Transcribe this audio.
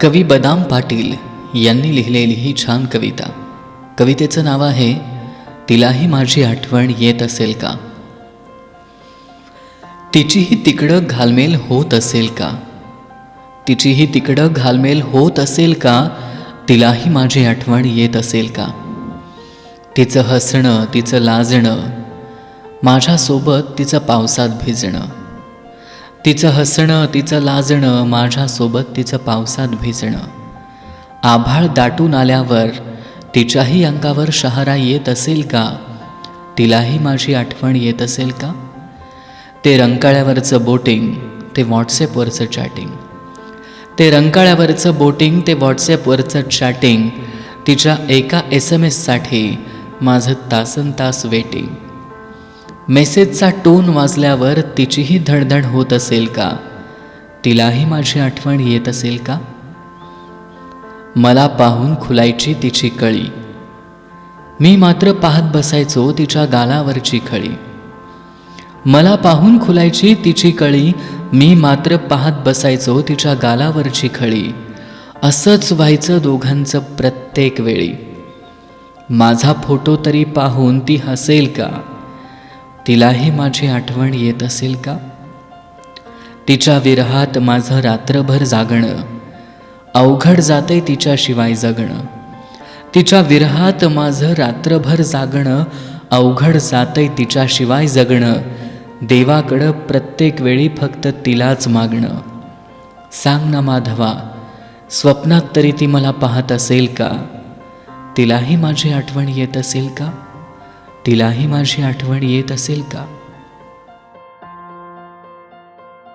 कवी बदाम पाटील यांनी लिहिलेली ही छान कविता. कवितेचं नाव आहे तिलाही माझी आठवण येत असेल का? तिचीही तिकडं घालमेल होत असेल का? तिचीही तिकडं घालमेल होत असेल का? तिलाही माझी आठवण येत असेल का? तिचं हसणं तिचं लाजणं माझ्यासोबत तिचं पावसात भिजणं तिचं हसणं तिचं लाजणं माझ्यासोबत तिचं पावसात भिजणं. आभाळ दाटून आल्यावर तिच्याही अंगावर शहारा येत असेल का? तिलाही माझी आठवण येत असेल का? ते रंकाळ्यावरचं बोटिंग ते व्हॉट्सॲपवरचं चॅटिंग. ते रंकाळ्यावरचं बोटिंग ते व्हॉट्सॲपवरचं चॅटिंग तिच्या एका एस एम एससाठी माझं तासन तास वेटिंग. मेसेजचा टोन वाजल्यावर तिचीही धडधड होत असेल का? तिलाही माझी आठवण येत असेल का? मला पाहून खुलायची तिची कळी. मी मात्र पाहत बसायचो तिच्या गालावरची खळी. मला पाहून खुलायची तिची कळी मी मात्र पाहत बसायचो तिच्या गालावरची खळी. असंच व्हायचं दोघांचं प्रत्येक वेळी. माझा फोटो तरी पाहून ती हसेल का? तिलाही माझी आठवण येत असेल का? तिच्या विरहात माझं रात्रभर जागणं अवघड जाते तिच्याशिवाय जगणं. तिच्या विरहात माझं रात्रभर जागणं अवघड जाते तिच्याशिवाय जगणं. देवाकडं प्रत्येक वेळी फक्त तिलाच मागणं. सांग ना माधवा स्वप्नात तरी ती मला पाहत असेल का? तिलाही माझी आठवण येत असेल का? तिलाही माझी आठवण येत असेल का?